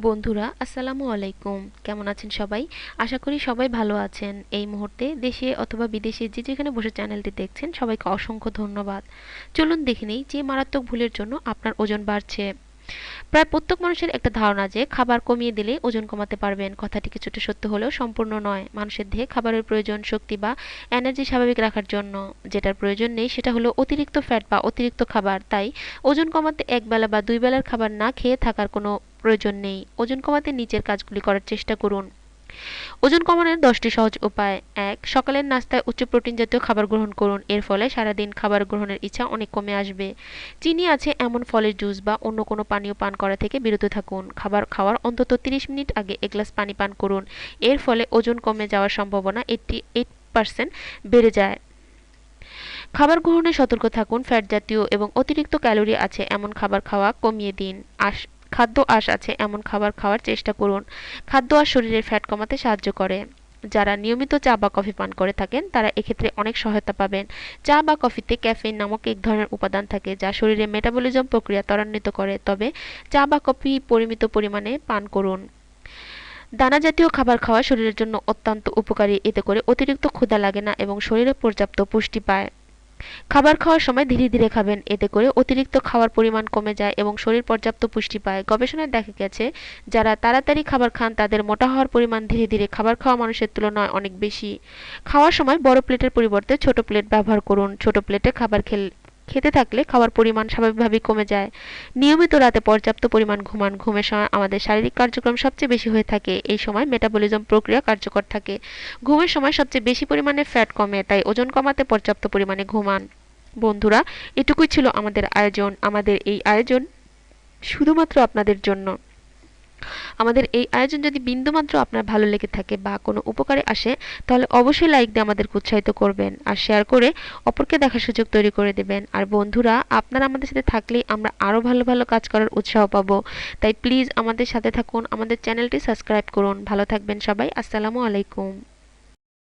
বন্ধুরা, আসসালামু আলাইকুম। কেমন আছেন সবাই? আশা করি সবাই ভালো আছেন। এই মুহূর্তে দেশে অথবা বিদেশে যে যেখানে বসে চ্যানেলটি দেখছেন, সবাইকে অসংখ্য ধন্যবাদ। চলুন দেখে নিই যে মারাত্মক ভুলের জন্য আপনার ওজন বাড়ছে। প্রায় প্রত্যেক মানুষের একটা ধারণা যে খাবার কমিয়ে দিলে ওজন কমাতে পারবেন। কথাটি কিছুটা সত্য হলেও সম্পূর্ণ নয়। মানুষের দেহে খাবারের প্রয়োজন, শক্তি বা এনার্জি স্বাভাবিক রাখার জন্য। যেটার প্রয়োজন নেই সেটা হলো অতিরিক্ত ফ্যাট বা অতিরিক্ত খাবার। তাই ওজন কমাতে এক বেলা বা দুই বেলার খাবার না খেয়ে থাকার কোনো প্রয়োজন নেই। ওজন কমাতে নিচের কাজগুলি করার চেষ্টা করুন। ওজন কমানোর দশটি সহজ উপায়। এক, সকালের নাস্তায় উচ্চ প্রোটিন জাতীয় খাবার গ্রহণ করুন। এর ফলে সারাদিন খাবার গ্রহণের ইচ্ছা অনেক কমে আসবে। চিনি আছে এমন ফলের জুস বা অন্য কোনো পানীয় পান করা থেকে বিরত থাকুন। খাবার খাওয়ার অন্তত তিরিশ মিনিট আগে এক গ্লাস পানি পান করুন। এর ফলে ওজন কমে যাওয়ার সম্ভাবনা এইটটি এইট পার্সেন্ট বেড়ে যায়। খাবার গ্রহণে সতর্ক থাকুন। ফ্যাট জাতীয় এবং অতিরিক্ত ক্যালোরি আছে এমন খাবার খাওয়া কমিয়ে দিন। আশ খাদ্য আঁশ আছে, এমন খাবার খাওয়ার চেষ্টা করুন। খাদ্য আঁশ শরীরের ফ্যাট কমাতে সাহায্য করে। যারা নিয়মিত চা বা কফি পান করে থাকেন, তারা এক্ষেত্রে অনেক সহায়তা পাবেন। চা বা কফিতে ক্যাফেইন নামক এক ধরনের উপাদান থাকে, যা শরীরে মেটাবলিজম প্রক্রিয়া ত্বরান্বিত করে। তবে চা বা কফি পরিমিত পরিমাণে পান করুন। দানা জাতীয় খাবার খাওয়া শরীরের জন্য অত্যন্ত উপকারী। এতে করে অতিরিক্ত ক্ষুধা লাগে না এবং শরীরে পর্যাপ্ত পুষ্টি পায়। খাবার খাওয়ার সময় ধীরে ধীরে খাবেন। এতে করে অতিরিক্ত খাওয়ার পরিমাণ কমে যায় এবং শরীর পর্যাপ্ত পুষ্টি পায়। গবেষণায় দেখা গেছে, যারা তাড়াতাড়ি খাবার খান, তাদের মোটা হওয়ার পরিমাণ ধীরে ধীরে খাবার খাওয়া মানুষের তুলনায় অনেক বেশি। খাওয়ার সময় বড় প্লেটের পরিবর্তে ছোট প্লেট ব্যবহার করুন। ছোট প্লেটে খাবার খেলে খেতে থাকলে খাওয়ার পরিমাণ স্বাভাবিকভাবেই কমে যায়। নিয়মিত রাতে পর্যাপ্ত পরিমাণ ঘুমান, ঘুমের সময় আমাদের শারীরিক কার্যক্রম সবচেয়ে বেশি হয়ে থাকে। এই সময় মেটাবলিজম প্রক্রিয়া কার্যকর থাকে। ঘুমের সময় সবচেয়ে বেশি পরিমাণে ফ্যাট কমে, তাই ওজন কমাতে পর্যাপ্ত পরিমাণে ঘুমান। বন্ধুরা, এটুকুই ছিল আমাদের আয়োজন। আমাদের এই আয়োজন শুধুমাত্র আপনাদের জন্য। আমাদের এই আয়োজন যদি বিন্দুমাত্র আপনার ভালো লেগে থাকে বা কোনো উপকারে আসে, তাহলে অবশ্যই লাইক দিয়ে আমাদেরকে উৎসাহিত করবেন আর শেয়ার করে অপরকে দেখার সুযোগ তৈরি করে দেবেন। আর বন্ধুরা, আপনারা আমাদের সাথে থাকলেই আমরা আরও ভালো ভালো কাজ করার উৎসাহ পাবো। তাই প্লিজ আমাদের সাথে থাকুন, আমাদের চ্যানেলটি সাবস্ক্রাইব করুন। ভালো থাকবেন সবাই। আসসালামু আলাইকুম।